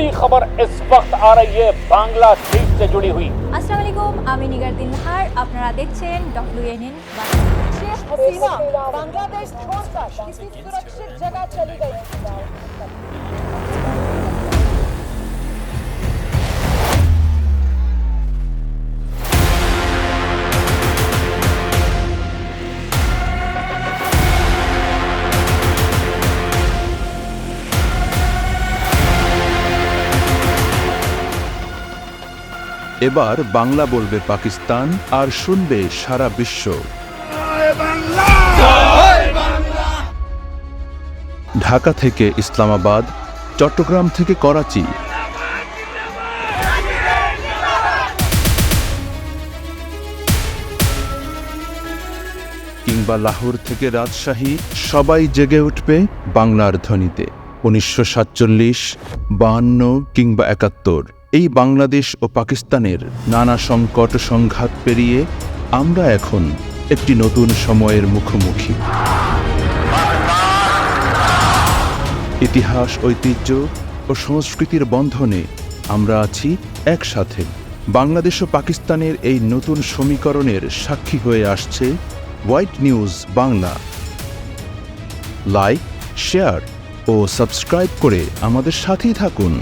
बड़ी खबर इस वक्त आ रही है बांग्लादेश से जुड़ी हुई আসসালামু আলাইকুম আমি নিগার দিলহার আপনারা দেখছেন ডব্লিউএনএন शेख हसीना बांग्लादेश छोड़कर किसी सुरक्षित जगह चली गई এবার বাংলা বলবে পাকিস্তান আর শুনবে সারা বিশ্ব। ঢাকা থেকে ইসলামাবাদ, চট্টগ্রাম থেকে করাচি। কিংবা লাহোর থেকে রাজশাহী, সবাই জেগে উঠবে বাংলার ধ্বনিতে। উনিশশো সাতচল্লিশ বাহান্ন কিংবা একাত্তর। এই বাংলাদেশ ও পাকিস্তানের নানা সংকট সংঘাত পেরিয়ে আমরা এখন একটি নতুন সময়ের মুখোমুখি। ইতিহাস, ঐতিহ্য ও সংস্কৃতির বন্ধনে আমরা আছি একসাথে। বাংলাদেশ ও পাকিস্তানের এই নতুন সমীকরণের সাক্ষী হয়ে আসছে white news Bangla like share ও সাবস্ক্রাইব করে আমাদের সাথেই থাকুন।